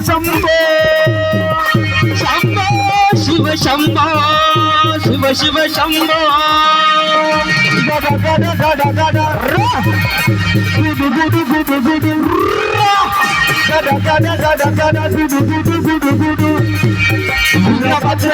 ಶಂಭೋ ಶಂಭೋ ಶಿವ ಶಂಭೋ ಶಿವ ಶಿವ ಶಂಭೋ ಗಡ ಗಡ ಗಡ ಗಡ ರ. ಗುಡು ಗುಡು ಗುಡು ಗುಡು ರ. ಗಡ ಗಡ ಗಡ ಗಡ ಗುಡು ಗುಡು ಗುಡು ಗುಡು ವೀರಭದ್ರ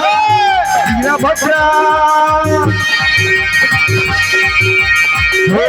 ಹೇ, ವೀರಭದ್ರ ಹೇ, ಹೇ,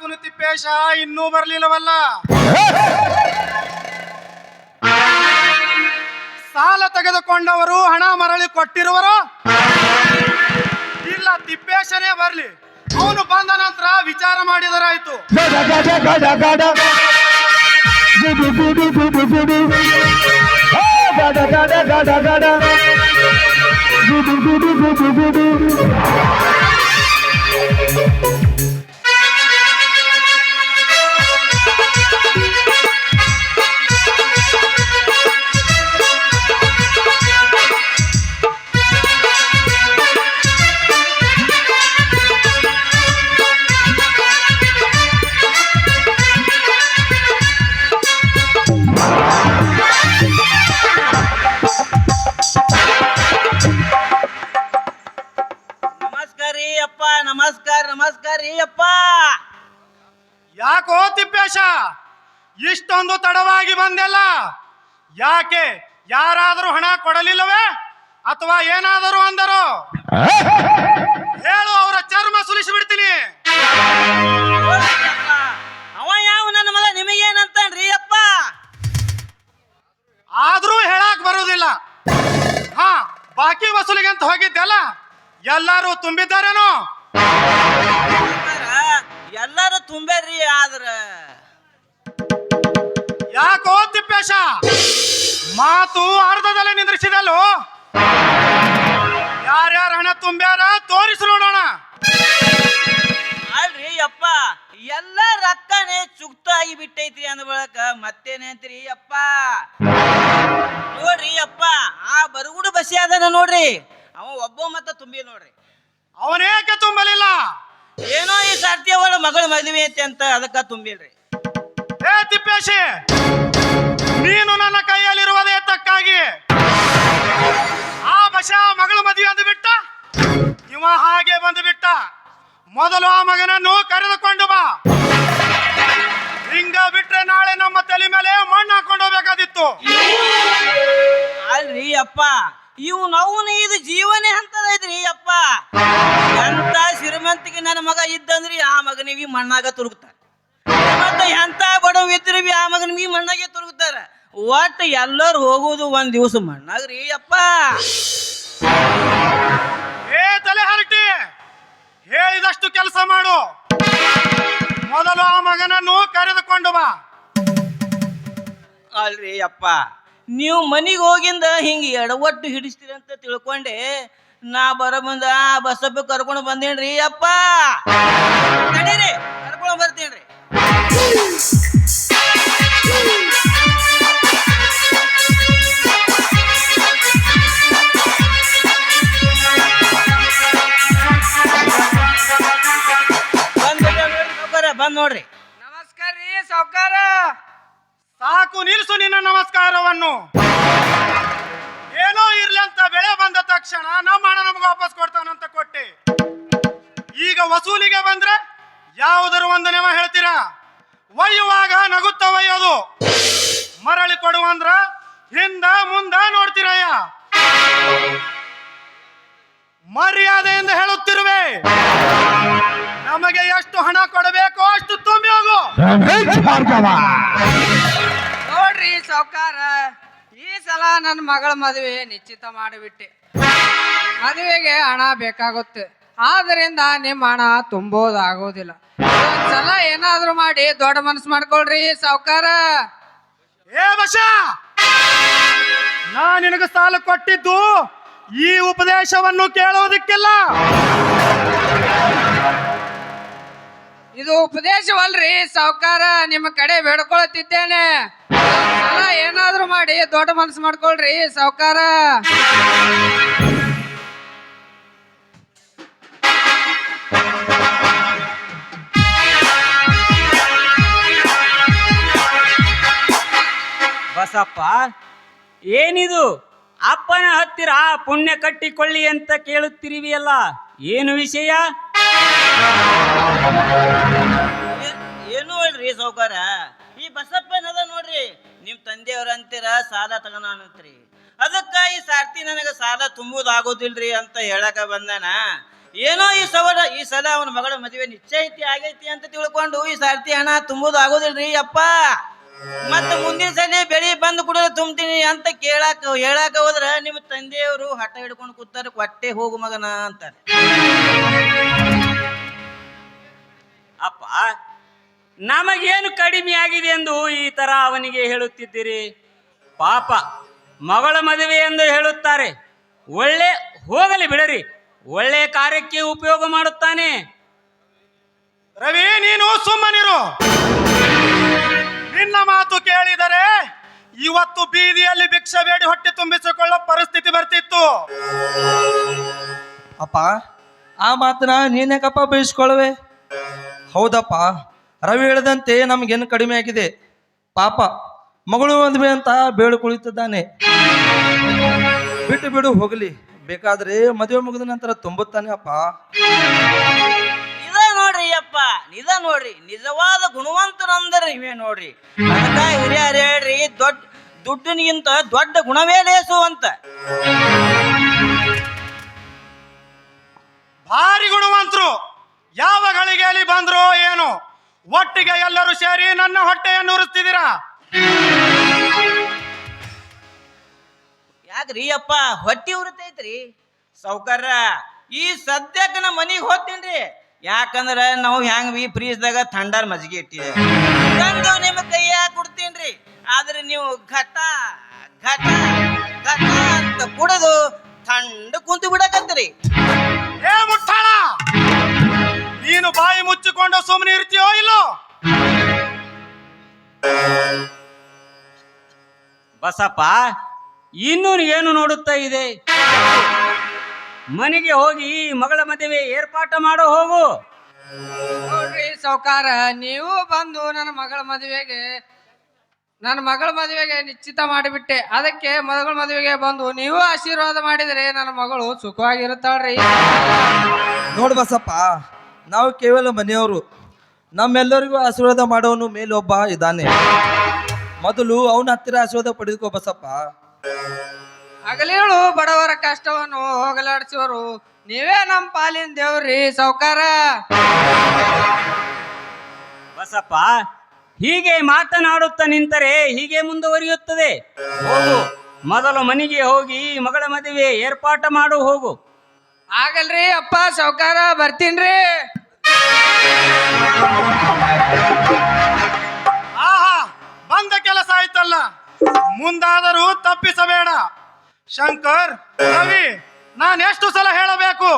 ಕುನು ತಿಪ್ಪೇಶ ಇನ್ನೂ ಬರ್ಲಿಲ್ಲವಲ್ಲ. ಸಾಲ ತೆಗೆದುಕೊಂಡವರು ಹಣ ಮರಳಿ ಕೊಟ್ಟಿರುವರು? ಇಲ್ಲ ತಿಪ್ಪೇಶನೇ ಬರ್ಲಿ. ಅವನು ಬಂದ ನಂತರ ವಿಚಾರ ಮಾಡಿದರಾಯ್ತು. ಗಡ ಗಡ ಗಡ ಗಡ. ಇಷ್ಟೊಂದು ತಡವಾಗಿ ಬಂದೆಲ್ಲ. ಯಾಕೆ? ಯಾರಾದರೂ ಹಣ ಕೊಡಲಿಲ್ಲವೇ? ಅಥವಾ ಏನಾದರೂ ಅಂದರು? ಹೇಳು ಅವರ ಚರ್ಮ ಸುಲಿಸಿ ಬಿಡ್ತೀನಿ ಅವ ಯಾವ ನನ್ನ ಮಗ? ನಿಮಗೇನಂತಾನ್ರಿ ಅಪ್ಪ? ಆದ್ರೂ ಹೇಳಕ್ ಬರೋದಿಲ್ಲ ಹಾ ಬಾಕಿ ವಸೂಲಿಗೆ ಅಂತ ಹೋಗಿದ್ದೆಲ್ಲ? ಎಲ್ಲರೂ ತುಂಬಿದ್ದಾರೇನೋ? ಎಲ್ಲರೂ ಆದ್ರೆ ಆದ್ರ. ಯಾಕೋ ತಿಪ್ಪೇಶ? ಮಾತು ಅರ್ಧದಲ್ಲೇ ನಿಂದ್ರಿಸಿದಲ್ಲೋ? ಯಾರ್ಯಾರ ಹಣ ತುಂಬ್ಯಾರ ತೋರಿಸಿ ನೋಡೋಣ. ಅಲ್ರಿ ಅಪ್ಪ ಎಲ್ಲ ರೊಕ್ಕನೇ ಚುಕ್ತ ಆಗಿ ಬಿಟ್ಟೈತ್ರಿ ಅಂದ ಬಳಕ ಮತ್ತೇನೆ ಅಂತ್ರಿ ಅಪ್ಪ? ನೋಡ್ರಿ ಅಪ್ಪ ಆ ಬರುಗುಡು ಬಸಿ ಅದನ ನೋಡ್ರಿ. ಅವ ಒಬ್ಬ ಮತ್ತ ತುಂಬಿ ನೋಡ್ರಿ. ಅವನೇಕೆ ತುಂಬಲಿಲ್ಲ? ಏನೋ ಈ ಸರ್ತಿ ಅವಳ ಮಗಳ ಮದುವೆ ಐತಿ ಅಂತ ಅದಕ್ಕ ತುಂಬಿಲ್ರಿ. ತಿಪ್ಪೇಶಿ ನೀನು ನನ್ನ ಕೈಯಲ್ಲಿರುವುದೇ ತಕ್ಕಾಗಿ. ಆ ಬಶ ಮಗಳು ಮದುವೆ ಅಂದು ಬಿಟ್ಟ ಇವ ಹಾಗೆ ಬಂದು ಬಿಟ್ಟ ಮೊದಲು ಆ ಮಗನನ್ನು ಕರೆದುಕೊಂಡು ಬಾ. ಹಿಂಗ ಬಿಟ್ರೆ ನಾಳೆ ನಮ್ಮ ತಲೆ ಮೇಲೆ ಮಣ್ಣು ಹಾಕೊಂಡು ಹೋಗ್ಬೇಕಾದಿತ್ತು. ಅಲ್ರಿ ಅಪ್ಪ, ಇವು ನೋವು ಇದು ಜೀವನೇ ಹಂತದೈತ್ರಿ ಅಪ್ಪ. ಎಂತ ಶ್ರೀಮಂತಿಗೆ ನನ್ನ ಮಗ ಇದ್ದಂದ್ರಿ ಆ ಮಗನಿಗೆ ಮಣ್ಣಾಗ ತುರುಗ್ತಾರ ಮತ್ತೆ ಎಂತ ಬಡವ ಇದ್ರಿ ಬಿ ಆ ಮಗನಿಗೆ ಮಣ್ಣಾಗೆ ತೊಲಗುತ್ತಾರ ಒಟ್ಟು ಎಲ್ಲರೂ ಹೋಗುದು ಒಂದ್ ದಿವಸ ಮಣ್ಣಾಗ್ರಿ ಅಪ್ಪ. ಏ ತಲೆ ಹರಟಿ ಹೇಳಿದಷ್ಟು ಕೆಲಸ ಮಾಡು. ಮೊದಲು ಆ ಮಗನನ್ನು ಕರೆದುಕೊಂಡು ಬಾ. ಅಲ್ರಿ ಅಪ್ಪ. ನೀವು ಮನಿಗೆ ಹೋಗಿಂದ ಹಿಂಗೆ ಎಡವಟ್ಟು ಹಿಡಿಸ್ತೀರಿ ಅಂತ ತಿಳ್ಕೊಂಡೆ. ನಾ ಬರ ಮುಂದ ಆ ಬಸಪ್ಪ ಕರ್ಕೊಂಡು ಬಂದೇನ್ರಿ ಅಪ್ಪ. ಕರ್ಕೊಂಡು ಬರ್ತೀನ್ರಿ. ಬಂದ್ ನೋಡ್ರಿ. ನಮಸ್ಕಾರ ರೀ ಸಾವುಕಾರ. ಸಾಕು ನಿಲ್ಸು ನಿನ್ನ ನಮಸ್ಕಾರವನ್ನು. ಏನೋ ಇರಲಿ ಅಂತ ಬೆಳೆ ಬಂದ ತಕ್ಷಣ ನಮ್ಮ ಹಣ ನಮ್ಗೆ ವಾಪಸ್ ಕೊಡ್ತಾನಂತ ಕೊಟ್ಟೆ. ಈಗ ವಸೂಲಿಗೆ ಬಂದ್ರೆ ಯಾವುದರ ಒಂದು ನಿಮ ಹೇಳ್ತೀರಾ? ಒಯ್ಯುವಾಗ ನಗುತ್ತ ಒಯ್ಯೋದು. ಮರಳಿ ಕೊಡುವಂದ್ರ ಹಿಂದ ಮುಂದ ನೋಡ್ತೀರಯ್ಯ. ಮರ್ಯಾದೆಯಿಂದ ಹೇಳುತ್ತಿರುವೆ. ನಮಗೆ ಎಷ್ಟು ಹಣ ಕೊಡಬೇಕು ಅಷ್ಟು ತುಂಬಿ ಹೋಗು. ನೋಡ್ರಿ ಸೌಕಾರ ಈ ಸಲ ನನ್ನ ಮಗಳ ಮದುವೆ ನಿಶ್ಚಿತ ಮಾಡಿಬಿಟ್ಟೆ. ಮದುವೆಗೆ ಹಣ ಬೇಕಾಗುತ್ತೆ. ಆದ್ರಿಂದ ನಿಮ್ಮ ಹಣ ತುಂಬೋದಾಗೋದಿಲ್ಲ. ಸಲ ಏನಾದ್ರೂ ಮಾಡಿ ದೊಡ್ಡ ಮನಸ್ಸು ಮಾಡ್ಕೊಳ್ರಿ ಸಾವುಕಾರ. ಏ ಬಶ! ನಾ ನಿನಗೆ ಸಾಲ ಕೊಟ್ಟಿದ್ದು ಈ ಉಪದೇಶವನ್ನು ಕೇಳೋದಕ್ಕೆಲ್ಲ. ಇದು ಉಪದೇಶವಲ್ರಿ ಸಾವುಕಾರ. ನಿಮ್ಮ ಕಡೆ ಬೇಡ್ಕೊಳತಿದ್ದೇನೆ. ಸಲ ಏನಾದ್ರೂ ಮಾಡಿ ದೊಡ್ಡ ಮನಸ್ಸು ಮಾಡ್ಕೊಳ್ರಿ ಸಾವ್ಕಾರ. ಬಸಪ್ಪ ಏನಿದು? ಅಪ್ಪನ ಹತ್ತಿರ ಪುಣ್ಯ ಕಟ್ಟಿಕೊಳ್ಳಿ ಅಂತ ಕೇಳುತ್ತಿರುವಿಯಲ್ಲ, ಏನು ವಿಷಯ? ಏನು ಹೇಳ್ರಿ ಸೌಕಾರ ಈ ಬಸಪ್ಪನದ ನೋಡ್ರಿ, ನಿಮ್ ತಂದೆಯವ್ರ ಅಂತೀರ ಸಾಲ ತಗೋಣತ್ರಿ ಅದಕ್ಕ ಈ ಸಾರ್ತಿ ನನಗ ಸಾಲ ತುಂಬುದಾಗೋದಿಲ್ರಿ ಅಂತ ಹೇಳಕ ಬಂದನ. ಏನೋ ಈ ಸವರ ಈ ಸಲ ಅವನ ಮಗಳ ಮದುವೆ ನಿಶ್ಚಯಿತಿ ಆಗೈತಿ ಅಂತ ತಿಳ್ಕೊಂಡು ಈ ಸಾರ್ತಿ ಹಣ ತುಂಬುದಾಗೋದಿಲ್ರಿ ಅಪ್ಪ. ಮತ್ತ ಮುಂದಿನ ಸಲ ಬೆಳಿ ಬಂದು ಕೂಡ ತುಂಬ್ತೀನಿ ಅಂತ ಕೇಳಾಕ ಹೇಳಾಕ ಹೋದ್ರ ನಿಮ್ಮ ತಂದೆಯವರು ಹಠ ಹಿಡ್ಕೊಂಡು ಕೂತಾರ ಕೊಟ್ಟೆ ಹೋಗು ಮಗನ ಅಂತಾರೆ. ಅಪ್ಪ ನಮಗೇನು ಕಡಿಮೆ ಆಗಿದೆ ಎಂದು ಈ ತರ ಅವನಿಗೆ ಹೇಳುತ್ತಿದ್ದೀರಿ? ಪಾಪ ಮಗಳ ಮದುವೆ ಎಂದು ಹೇಳುತ್ತಾರೆ. ಒಳ್ಳೆ ಹೋಗಲಿ ಬಿಡರಿ. ಒಳ್ಳೆ ಕಾರ್ಯಕ್ಕೆ ಉಪಯೋಗ ಮಾಡುತ್ತಾನೆ. ರವಿ ನೀನು ಸುಮ್ಮನಿರು. ನಿನ್ನ ಮಾತು ಕೇಳಿದರೆ ಇವತ್ತು ಬೀದಿಯಲ್ಲಿ ಭಿಕ್ಷೆ ಬೇಡಿ ಹೊಟ್ಟೆ ತುಂಬಿಸಿಕೊಳ್ಳೋ ಪರಿಸ್ಥಿತಿ ಬರ್ತಿತ್ತು. ಅಪ್ಪ, ಆ ಮಾತನ್ನ ನೀನ್ಯಾಕಪ್ಪ ಬೀಳಿಸ್ಕೊಳ್ಳುವೆ ಹೌದಪ್ಪ, ರವಿ ಹೇಳಿದಂತೆ ನಮ್ಗೇನು ಕಡಿಮೆ ಆಗಿದೆ. ಪಾಪ, ಮಗಳು ಒಂದ್ವಿ ಅಂತ ಬೇಡಿಕೊಳ್ಳುತ್ತಿದ್ದಾನೆ ಬಿಟ್ಟು ಬಿಡು ಹೋಗಲಿ, ಬೇಕಾದ್ರೆ ಮದುವೆ ಮುಗಿದ ನಂತರ ತುಂಬುತ್ತಾನೆ ಅಪ್ಪ. ನೋಡ್ರಿ ನಿಜ ನೋಡ್ರಿ ನಿಜವಾದ ಗುಣವಂತರಂದ್ರೆ ನೀವೇ ನೋಡ್ರಿ. ಅದಕ್ಕ ಹಿರಿಯರು ಹೇಳ್ರಿ ದೊಡ್ಡ ದುಡ್ಡಿನಿಗಿಂತ ದೊಡ್ಡ ಗುಣವೇ ಲೇಸು ಅಂತ ಭಾರಿ ಗುಣವಂತರು. ಯಾವ ಗಳಿಗೆಯಲ್ಲಿ ಬಂದ್ರು ಏನು ಒಟ್ಟಿಗೆ ಎಲ್ಲರೂ ಸೇರಿ ನನ್ನ ಹೊಟ್ಟೆಯನ್ನು ಉರಿಸ್ತಿದ್ದೀರಾ? ಯಾಕ್ರಿ ಅಪ್ಪ ಹೊಟ್ಟಿ ಉರಿತೈತ್ರಿ? ಸೌಕರ್ಯ ಈ ಸದ್ಯಕ್ಕೆ ನಮ್ಮ ಮನಿಗೆ ಹೋಗ್ತೀನ್ರಿ ಯಾಕಂದ್ರ ನಾವು ಹೆಂಗ್ ಬಿ ಫ್ರೀಜ್ದಾಗ ಥಂಡರ್ ಮಜ್ಜಿಗೆ ಇಟ್ಟಿದೆ ತಂದು ನಿಮ್ಮ ಕೈಯಾಗ ಕೊಡ್ತೀನ್ರಿ. ಆದ್ರೆ ನೀವು ಘಟ ಘಟ ಘಟ ಅಂತ ಕುಡಿದು ಥಂಡ ಕುಂತು ಬಿಡಕತ್ತೀರಿ. ಏ ಮುಟ್ಟಾಳ! ನೀನು ಬಾಯಿ ಮುಚ್ಚಿಕೊಂಡು ಸುಮ್ಮನೆ ಇರ್ತೀಯೋ ಇಲ್ಲೋ? ಬಸಪ್ಪ ಇನ್ನೂ ಏನು ನೋಡುತ್ತಾ ಇದೆ? ಮನೆಗೆ ಹೋಗಿ ಮಗಳ ಮದುವೆ ಏರ್ಪಾಟ ಮಾಡೋ ಹೋಗು. ನೋಡ್ರಿ ಸೌಕಾರ ನೀವು ಬಂದು ನನ್ನ ಮಗಳ ಮದುವೆಗೆ ನನ್ನ ಮಗಳ ಮದುವೆಗೆ ನಿಶ್ಚಿತ ಮಾಡಿಬಿಟ್ಟೆ. ಅದಕ್ಕೆ ಮಗಳ ಮದುವೆಗೆ ಬಂದು ನೀವು ಆಶೀರ್ವಾದ ಮಾಡಿದರೆ ನನ್ನ ಮಗಳು ಸುಖವಾಗಿರುತ್ತಾಳ್ರಿ. ನೋಡ್ ಬಸಪ್ಪ ನಾವು ಕೇವಲ ಮನೆಯವರು. ನಮ್ಮೆಲ್ಲರಿಗೂ ಆಶೀರ್ವಾದ ಮಾಡೋನು ಮೇಲೊಬ್ಬ ಇದ್ದಾನೆ. ಮೊದಲು ಅವನ ಹತ್ತಿರ ಆಶೀರ್ವಾದ ಪಡೆದುಕೋ ಬಸಪ್ಪ. ಹಗಲೇಳು ಬಡವರ ಕಷ್ಟವನ್ನು ಹೋಗಲಾಡಿಸುವರು. ನೀವೇ ನಮ್ಮ ಪಾಲಿನ ದೇವ್ರಿ ಸೌಕಾರ ಬಸಪ್ಪ ಹೀಗೆ ಮಾತನಾಡುತ್ತಾ ನಿಂತರೆ ಹೀಗೆ ಮುಂದುವರಿಯುತ್ತದೆ. ಹೋಗು ಮೊದಲು ಮನೆಗೆ ಹೋಗಿ ಮಗಳ ಮದುವೆ ಏರ್ಪಾಟ ಮಾಡು ಹೋಗು. ಆಗಲ್ರಿ ಅಪ್ಪ ಸೌಕಾರ ಬರ್ತೀನ್ರಿ. ಆಹಾ ಬಂದ ಕೆಲಸ ಆಯ್ತಲ್ಲ. ಮುಂದಾದರೂ ತಪ್ಪಿಸಬೇಡ. ಶಂಕರ್ ರವಿ ನಾನು ಎಷ್ಟು ಸಲ ಹೇಳಬೇಕು?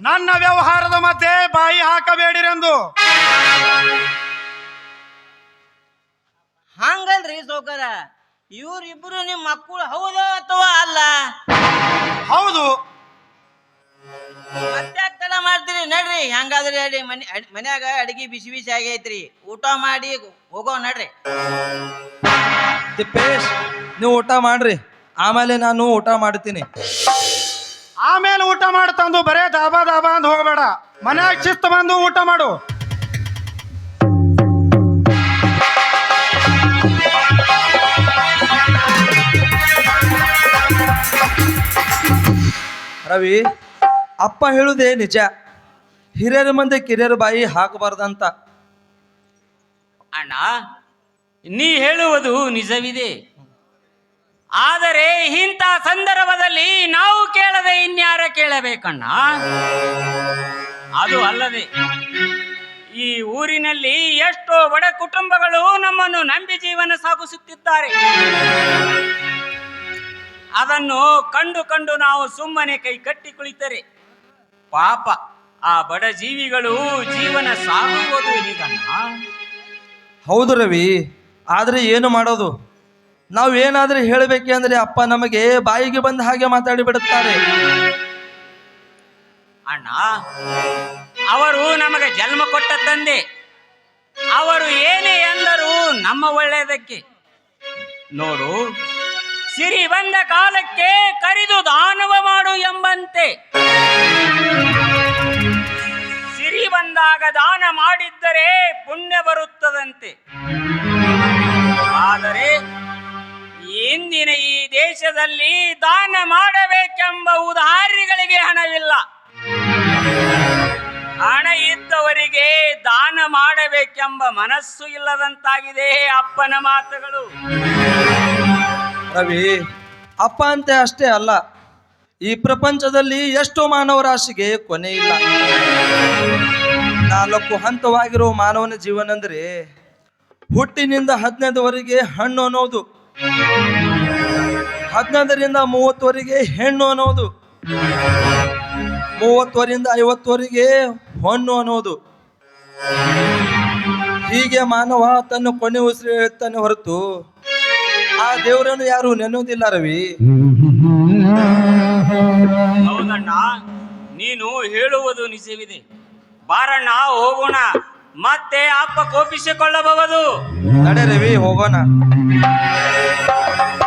ನನ್ನ ವ್ಯವಹಾರದ ಮಧ್ಯೆ ಬಾಯಿ ಹಾಕಬೇಡಿರೆಂದು. ಹಂಗಲ್ರಿ ಸೌಕರ ಇವ್ರಿಬ್ರು ನಿಮ್ಮ ಮಕ್ಕಳು ಹೌದಾ ಅಥವಾ ಅಲ್ಲ? ಹೌದು. ತಡ ಮಾಡ್ತೀರಿ? ನಡ್ರಿ ಹೆಂಗಾದ್ರಿ ಹೇಳಿ ಮನೆ ಅಡ್- ಮನ್ಯಾಗ ಅಡಿಗೆ ಬಿಸಿ ಬಿಸಿ ಆಗೈತ್ರಿ. ಊಟ ಮಾಡಿ ಹೋಗೋ ನಡ್ರಿ. ತಿಪ್ಪೇಶ್ ನೀವು ಊಟ ಮಾಡ್ರಿ. ಆಮೇಲೆ ನಾನು ಊಟ ಮಾಡ್ತೀನಿ. ಆಮೇಲೆ ಊಟ ಮಾಡ್ತಂದು ಬರೇ ದಾಬಾ ದಾಬಾ ಅಂತ ಹೋಗಬೇಡ. ಮನ್ಯಾಗ ಶಿಸ್ತು ಬಂದು ಊಟ ಮಾಡು. ರವಿ ಅಪ್ಪ ಹೇಳುದೇ ನಿಜ. ಹಿರಿಯರ ಮಂದಿ ಕಿರಿಯರ ಬಾಯಿ ಹಾಕಬಾರ್ದಂತ. ಅಣ್ಣ ನೀ ಹೇಳುವುದು ನಿಜವಿದೆ. ಆದರೆ ಇಂಥ ಸಂದರ್ಭದಲ್ಲಿ ನಾವು ಕೇಳದೆ ಇನ್ಯಾರ ಕೇಳಬೇಕಣ್ಣ? ಅದು ಅಲ್ಲದೆ ಈ ಊರಿನಲ್ಲಿ ಎಷ್ಟೋ ಬಡ ಕುಟುಂಬಗಳು ನಮ್ಮನ್ನು ನಂಬಿ ಜೀವನ ಸಾಗಿಸುತ್ತಿದ್ದಾರೆ. ಅದನ್ನು ಕಂಡು ಕಂಡು ನಾವು ಸುಮ್ಮನೆ ಕೈ ಕಟ್ಟಿ ಕುಳಿತರೆ. ಪಾಪ ಆ ಬಡ ಜೀವಿಗಳು ಜೀವನ ಸಾಗುವುದು ಹೌದು ರವಿ, ಆದರೆ ಏನು ಮಾಡೋದು? ನಾವು ಏನಾದರೂ ಹೇಳಬೇಕೆ ಅಂದ್ರೆ ಅಪ್ಪ ನಮಗೆ ಬಾಯಿಗೆ ಬಂದ ಹಾಗೆ ಮಾತಾಡಿ ಬಿಡುತ್ತಾರೆ. ಅಣ್ಣ, ಅವರು ನಮಗೆ ಜನ್ಮ ಕೊಟ್ಟ ತಂದೆ ಅವರು ಏನೇ ಎಂದರು ನಮ್ಮ ಒಳ್ಳೆಯದಕ್ಕೆ. ನೋಡು, ಸಿರಿ ಬಂದ ಕಾಲಕ್ಕೆ ಕರಿದು ದಾನವ ಮಾಡು ಎಂಬಂತೆ. ಸಿರಿ ಬಂದಾಗ ದಾನ ಮಾಡಿದ್ದರೆ ಪುಣ್ಯ ಬರುತ್ತದಂತೆ. ಆದರೆ ಇಂದಿನ ಈ ದೇಶದಲ್ಲಿ ದಾನ ಮಾಡಬೇಕೆಂಬ ಉದಾರಿಗಳಿಗೆ ಹಣವಿಲ್ಲ. ಹಣ ಇದ್ದವರಿಗೆ ದಾನ ಮಾಡಬೇಕೆಂಬ ಮನಸ್ಸು ಇಲ್ಲದಂತಾಗಿದೆ ಅಪ್ಪನ ಮಾತುಗಳು. ರವಿ, ಅಪ್ಪ ಅಂತ ಅಷ್ಟೇ ಅಲ್ಲ, ಈ ಪ್ರಪಂಚದಲ್ಲಿ ಎಷ್ಟೋ ಮಾನವ ರಾಶಿಗೆ ಕೊನೆ ಇಲ್ಲ. ನಾಲ್ಕು ಹಂತವಾಗಿರೋ ಮಾನವನ ಜೀವನ ಅಂದರೆ ಹುಟ್ಟಿನಿಂದ ಹದಿನೈದವರೆಗೆ ಹಣ್ಣು ಅನ್ನೋದು. ಹದಿನೈದರಿಂದ ಮೂವತ್ತುವರೆಗೆ ಹೆಣ್ಣು ಅನ್ನೋದು. ಮೂವತ್ತುವರಿಂದ ಐವತ್ತುವರೆಗೆ ಹೊಣ್ಣು ಅನ್ನೋದು. ಹೀಗೆ ಮಾನವ ತನ್ನ ಕೊನೆ ಉಸಿರು ಹೇಳ್ತಾನೆ ಹೊರತು ಆ ದೇವರನ್ನು ಯಾರು ನೆನ್ನುವುದಿಲ್ಲ ರವಿ. ಹೌದಣ್ಣ ನೀನು ಹೇಳುವುದು ನಿಜವಿದೆ. ಬಾರಣ್ಣ ಹೋಗೋಣ. ಮತ್ತೆ ಅಪ್ಪ ಕೋಪಿಸಿಕೊಳ್ಳಬಹುದು. ನಡೆ ರವಿ ಹೋಗೋಣ. Thank you.